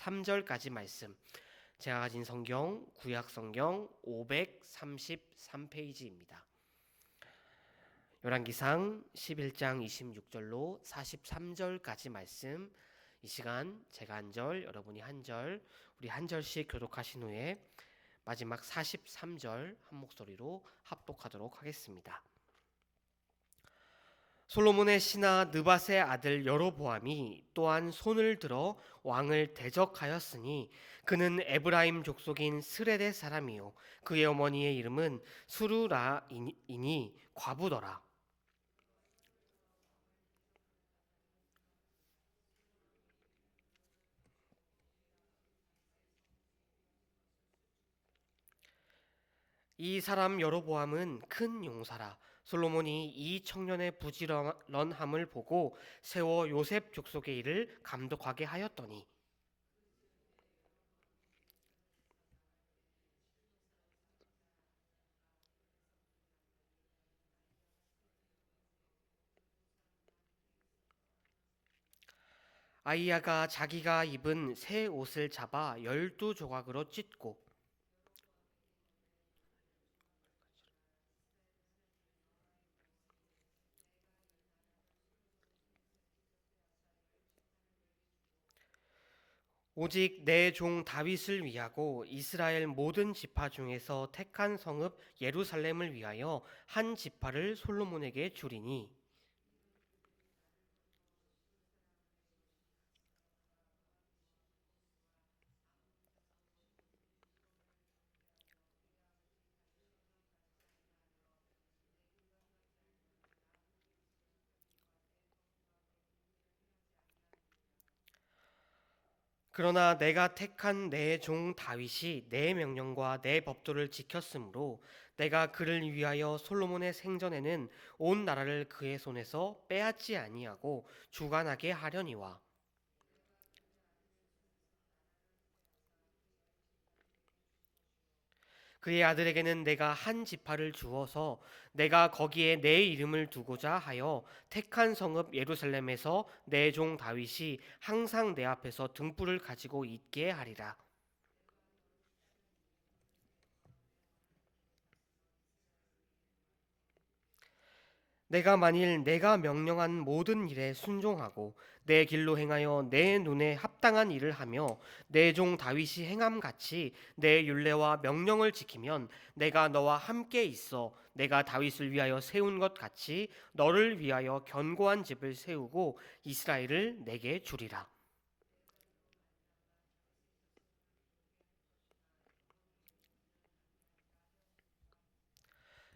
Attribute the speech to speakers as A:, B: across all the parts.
A: 43절까지 말씀. 제가 가진 성경 구약 성경 533페이지입니다. 열왕기상 11장 26절로 43절까지 말씀. 이 시간 제가 한 절, 여러분이 한 절, 우리 한 절씩 교독하신 후에 마지막 43절 한 목소리로 합독하도록 하겠습니다. 솔로몬의 신하 느밧의 아들 여로보암이 또한 손을 들어 왕을 대적하였으니 그는 에브라임 족속인 스레데 사람이요 그의 어머니의 이름은 수루라이니 과부더라. 이 사람 여로보암은 큰 용사라 솔로몬이 이 청년의 부지런함을 보고 세워 요셉 족속의 일을 감독하게 하였더니 아이야가 자기가 입은 새 옷을 잡아 열두 조각으로 찢고 오직 내 종 다윗을 위하고 이스라엘 모든 지파 중에서 택한 성읍 예루살렘을 위하여 한 지파를 솔로몬에게 주리니 그러나 내가 택한 내 종 다윗이 내 명령과 내 법도를 지켰으므로 내가 그를 위하여 솔로몬의 생전에는 온 나라를 그의 손에서 빼앗지 아니하고 주관하게 하려니와 그의 아들에게는 내가 한 지파를 주어서 내가 거기에 내 이름을 두고자 하여 택한 성읍 예루살렘에서 내 종 다윗이 항상 내 앞에서 등불을 가지고 있게 하리라. 내가 만일 내가 명령한 모든 일에 순종하고 내 길로 행하여 내 눈에 합당한 일을 하며 내 종 다윗이 행함 같이 내 율례와 명령을 지키면 내가 너와 함께 있어 내가 다윗을 위하여 세운 것 같이 너를 위하여 견고한 집을 세우고 이스라엘을 내게 주리라.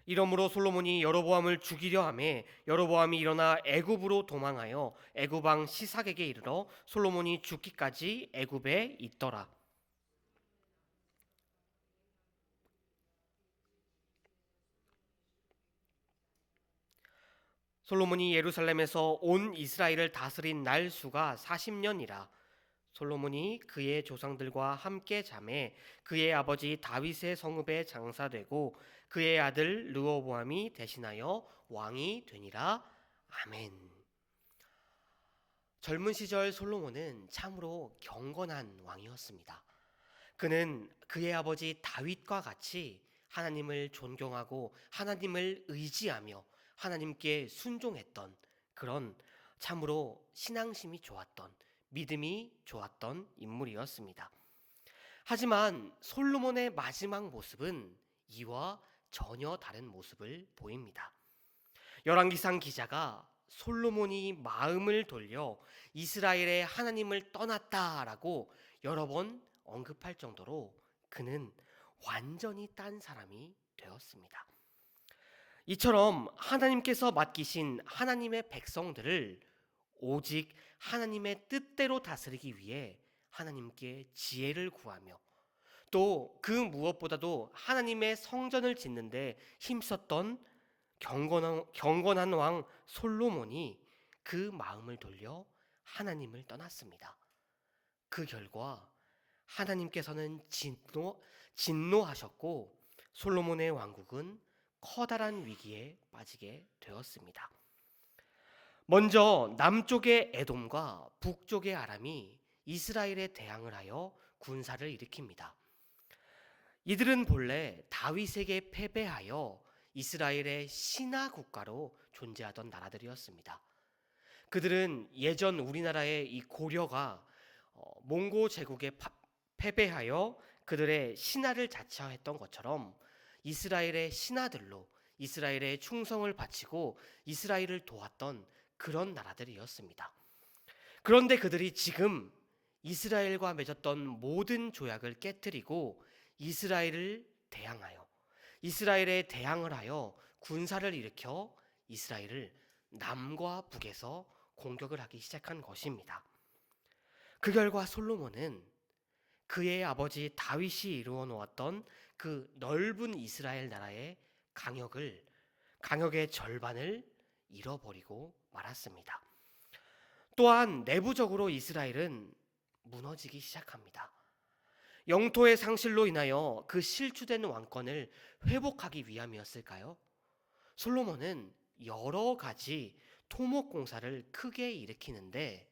A: 이러므로 솔로몬이 여로보암을 죽이려 함에 여로보암이 일어나 애굽으로 도망하여 애굽 왕 시삭에게 이르러 솔로몬이 죽기까지 애굽에 있더라. 솔로몬이 예루살렘에서 온 이스라엘을 다스린 날 수가 40년이라. 솔로몬이 그의 조상들과 함께 잠에 그의 아버지 다윗의 성읍에 장사되고 그의 아들 르호보암이 대신하여 왕이 되니라. 아멘. 젊은 시절 솔로몬은 참으로 경건한 왕이었습니다. 그는 그의 아버지 다윗과 같이 하나님을 존경하고 하나님을 의지하며 하나님께 순종했던 그런 참으로 신앙심이 좋았던 믿음이 좋았던 인물이었습니다. 하지만 솔로몬의 마지막 모습은 이와 전혀 다른 모습을 보입니다. 열왕기상 기자가 솔로몬이 마음을 돌려 이스라엘의 하나님을 떠났다라고 여러 번 언급할 정도로 그는 완전히 딴 사람이 되었습니다. 이처럼 하나님께서 맡기신 하나님의 백성들을 오직 하나님의 뜻대로 다스리기 위해 하나님께 지혜를 구하며 또 그 무엇보다도 하나님의 성전을 짓는데 힘썼던 경건한, 경건한 왕 솔로몬이 그 마음을 돌려 하나님을 떠났습니다. 그 결과 하나님께서는 진노, 진노하셨고 솔로몬의 왕국은 커다란 위기에 빠지게 되었습니다. 먼저 남쪽의 에돔과 북쪽의 아람이 이스라엘에 대항을 하여 군사를 일으킵니다. 이들은 본래 다윗에게 패배하여 이스라엘의 신하 국가로 존재하던 나라들이었습니다. 그들은 예전 우리나라의 이 고려가 어, 몽고 제국에 파- 패배하여 그들의 신하를 자처했던 것처럼 이스라엘의 신하들로 이스라엘의 충성을 바치고 이스라엘을 도왔던 그런 나라들이었습니다. 그런데 그들이 지금 이스라엘과 맺었던 모든 조약을 깨뜨리고 이스라엘을 대항하여 이스라엘에 대항을 하여 군사를 일으켜 이스라엘을 남과 북에서 공격을 하기 시작한 것입니다. 그 결과 솔로몬은 그의 아버지 다윗이 이루어 놓았던 그 넓은 이스라엘 나라의 강역을 강역의 절반을 잃어버리고 말았습니다. 또한 내부적으로 이스라엘은 무너지기 시작합니다. 영토의 상실로 인하여 그 실추된 왕권을 회복하기 위함이었을까요? 솔로몬은 여러 가지 토목 공사를 크게 일으키는데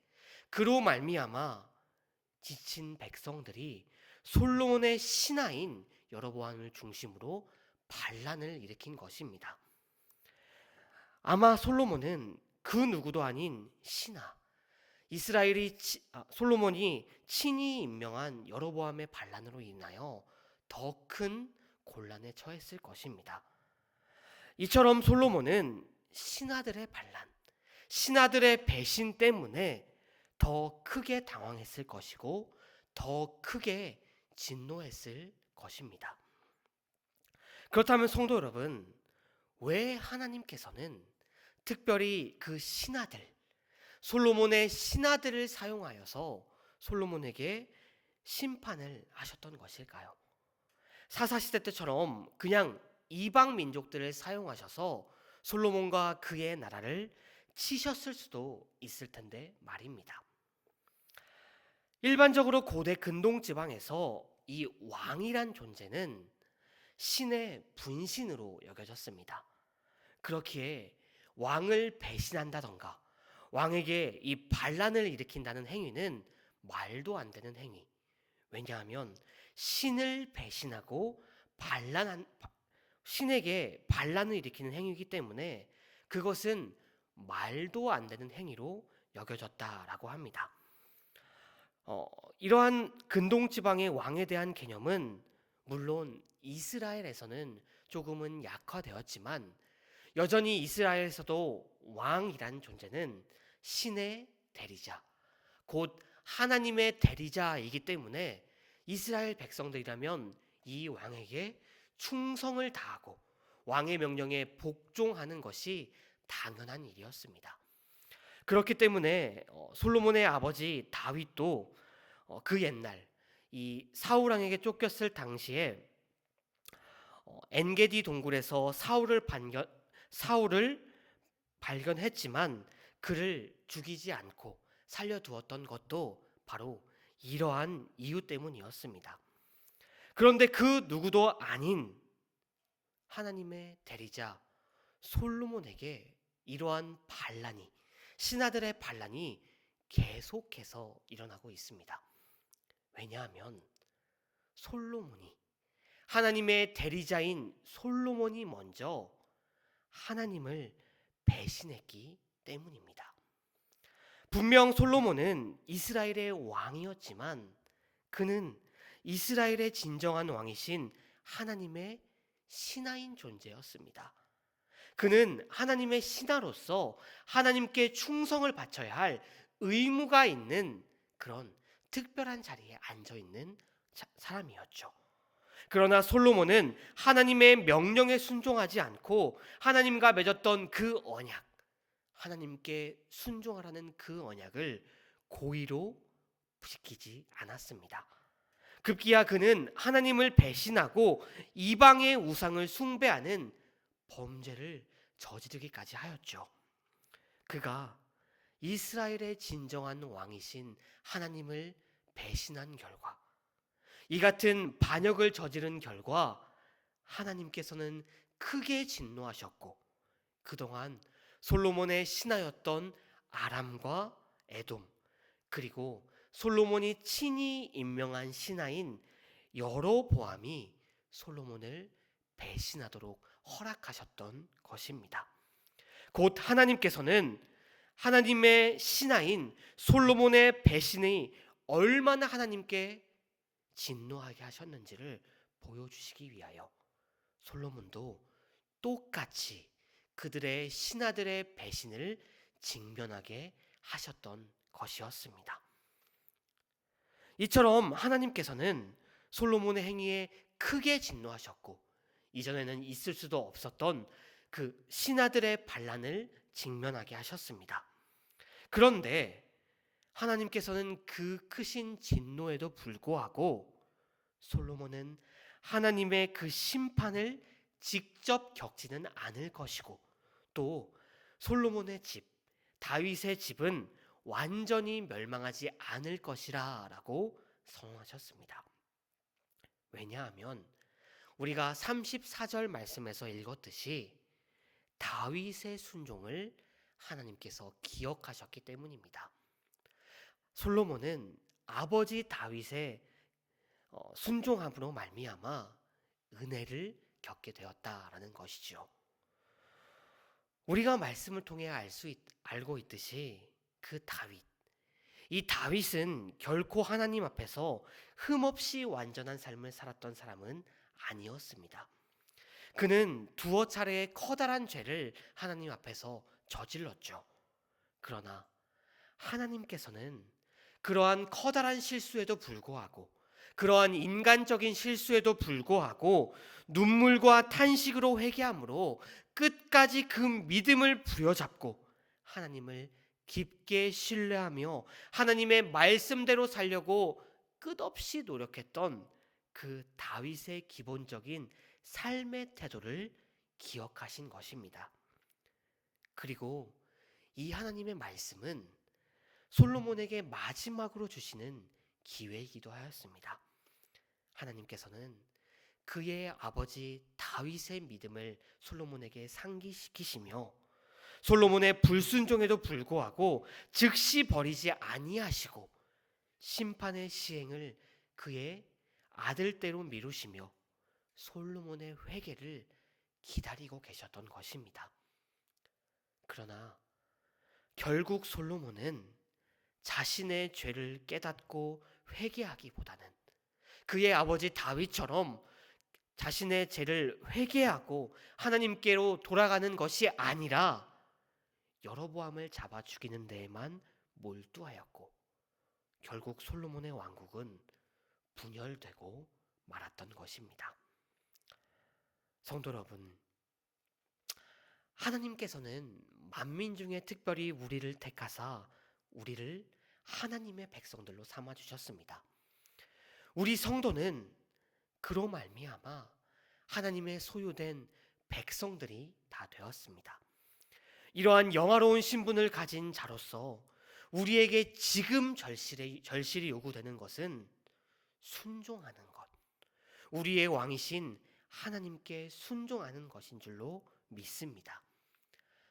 A: 그로 말미암아 지친 백성들이 솔로몬의 신하인 여로보암을 중심으로 반란을 일으킨 것입니다. 아마 솔로몬은 그 누구도 아닌 신하 이스라엘이 치- 아, 솔로몬이 친히 임명한 여로보암의 반란으로 인하여 더 큰 곤란에 처했을 것입니다. 이처럼 솔로몬은 신하들의 반란, 신하들의 배신 때문에 더 크게 당황했을 것이고 더 크게 진노했을 것입니다. 그렇다면 성도 여러분, 왜 하나님께서는 특별히 그 신하들, 솔로몬의 신하들을 사용하여서 솔로몬에게 심판을 하셨던 것일까요? 사사시대 때처럼 그냥 이방 민족들을 사용하셔서 솔로몬과 그의 나라를 치셨을 수도 있을 텐데 말입니다. 일반적으로 고대 근동 지방에서 이 왕이란 존재는 신의 분신으로 여겨졌습니다. 그렇기에 왕을 배신한다던가 왕에게 이 반란을 일으킨다는 행위는 말도 안 되는 행위. 왜냐하면 신을 배신하고 반란한 신에게 반란을 일으키는 행위이기 때문에 그것은 말도 안 되는 행위로 여겨졌다라고 합니다. 어, 이러한 근동 지방의 왕에 대한 개념은 물론 이스라엘에서는 조금은 약화되었지만 여전히 이스라엘에서도 왕이란 존재는 신의 대리자, 곧 하나님의 대리자이기 때문에 이스라엘 백성들이라면 이 왕에게 충성을 다하고 왕의 명령에 복종하는 것이 당연한 일이었습니다. 그렇기 때문에 어, 솔로몬의 아버지 다윗도 어, 그 옛날 이 사울 왕에게 쫓겼을 당시에 어, 엔게디 동굴에서 사울을 반겨, 사울을 발견했지만 그를 죽이지 않고 살려두었던 것도 바로 이러한 이유 때문이었습니다. 그런데 그 누구도 아닌 하나님의 대리자 솔로몬에게 이러한 반란이 신하들의 반란이 계속해서 일어나고 있습니다. 왜냐하면 솔로몬이 하나님의 대리자인 솔로몬이 먼저 하나님을 배신했기 때문입니다. 분명 솔로몬은 이스라엘의 왕이었지만 그는 이스라엘의 진정한 왕이신 하나님의 신하인 존재였습니다. 그는 하나님의 신하로서 하나님께 충성을 바쳐야 할 의무가 있는 그런 특별한 자리에 앉아 있는 사람이었죠. 그러나 솔로몬은 하나님의 명령에 순종하지 않고 하나님과 맺었던 그 언약, 하나님께 순종하라는 그 언약을 고의로 지키지 않았습니다. 급기야 그는 하나님을 배신하고 이방의 우상을 숭배하는 범죄를 저지르기까지 하였죠. 그가 이스라엘의 진정한 왕이신 하나님을 배신한 결과 이 같은 반역을 저지른 결과 하나님께서는 크게 진노하셨고 그동안 솔로몬의 신하였던 아람과 에돔 그리고 솔로몬이 친히 임명한 신하인 여로보암이 솔로몬을 배신하도록 허락하셨던 것입니다. 곧 하나님께서는 하나님의 신하인 솔로몬의 배신이 얼마나 하나님께 진노하게 하셨는지를 보여주시기 위하여 솔로몬도 똑같이 그들의 신하들의 배신을 직면하게 하셨던 것이었습니다. 이처럼 하나님께서는 솔로몬의 행위에 크게 진노하셨고 이전에는 있을 수도 없었던 그 신하들의 반란을 직면하게 하셨습니다. 그런데 하나님께서는 그 크신 진노에도 불구하고 솔로몬은 하나님의 그 심판을 직접 겪지는 않을 것이고 또 솔로몬의 집, 다윗의 집은 완전히 멸망하지 않을 것이라 라고 선언하셨습니다. 왜냐하면 우리가 34절 말씀에서 읽었듯이 다윗의 순종을 하나님께서 기억하셨기 때문입니다. 솔로몬은 아버지 다윗의 어, 순종함으로 말미암아 은혜를 겪게 되었다라는 것이죠. 우리가 말씀을 통해 알 수 알고 있듯이 그 다윗 이 다윗은 결코 하나님 앞에서 흠없이 완전한 삶을 살았던 사람은 아니었습니다. 그는 두어 차례의 커다란 죄를 하나님 앞에서 저질렀죠. 그러나 하나님께서는 그러한 커다란 실수에도 불구하고 그러한 인간적인 실수에도 불구하고 눈물과 탄식으로 회개함으로 끝까지 그 믿음을 부여잡고 하나님을 깊게 신뢰하며 하나님의 말씀대로 살려고 끝없이 노력했던 그 다윗의 기본적인 삶의 태도를 기억하신 것입니다. 그리고 이 하나님의 말씀은 솔로몬에게 마지막으로 주시는 기회이기도 하였습니다. 하나님께서는 그의 아버지 다윗의 믿음을 솔로몬에게 상기시키시며 솔로몬의 불순종에도 불구하고 즉시 버리지 아니하시고 심판의 시행을 그의 아들대로 미루시며 솔로몬의 회개를 기다리고 계셨던 것입니다. 그러나 결국 솔로몬은 자신의 죄를 깨닫고 회개하기보다는 그의 아버지 다윗처럼 자신의 죄를 회개하고 하나님께로 돌아가는 것이 아니라 여로보암을 잡아 죽이는 데에만 몰두하였고 결국 솔로몬의 왕국은 분열되고 말았던 것입니다. 성도 여러분, 하나님께서는 만민 중에 특별히 우리를 택하사 우리를 하나님의 백성들로 삼아 주셨습니다. 우리 성도는 그로 말미암아 하나님의 소유된 백성들이 다 되었습니다. 이러한 영화로운 신분을 가진 자로서 우리에게 지금 절실히, 절실히 요구되는 것은 순종하는 것. 우리의 왕이신 하나님께 순종하는 것인 줄로 믿습니다.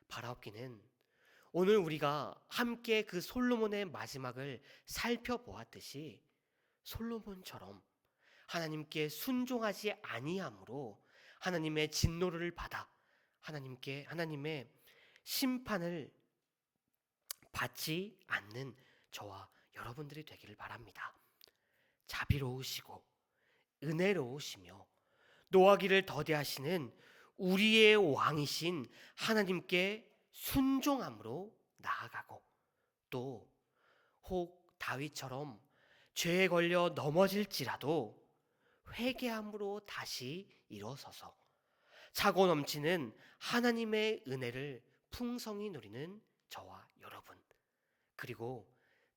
A: 바라옵기는 오늘 우리가 함께 그 솔로몬의 마지막을 살펴보았듯이 솔로몬처럼 하나님께 순종하지 아니함으로 하나님의 진노를 받아 하나님께 하나님의 심판을 받지 않는 저와 여러분들이 되기를 바랍니다. 자비로우시고 은혜로우시며 노하기를 더디하시는 우리의 왕이신 하나님께 순종함으로 나아가고 또 혹 다윗처럼 죄에 걸려 넘어질지라도 회개함으로 다시 일어서서 차고 넘치는 하나님의 은혜를 풍성히 누리는 저와 여러분 그리고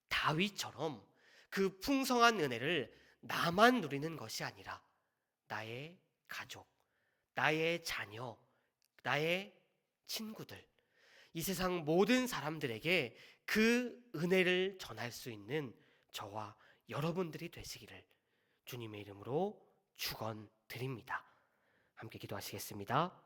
A: 다윗처럼 그 풍성한 은혜를 나만 누리는 것이 아니라 나의 가족, 나의 자녀, 나의 친구들, 이 세상 모든 사람들에게 그 은혜를 전할 수 있는 저와 여러분들이 되시기를 주님의 이름으로 축원드립니다. 함께 기도하시겠습니다.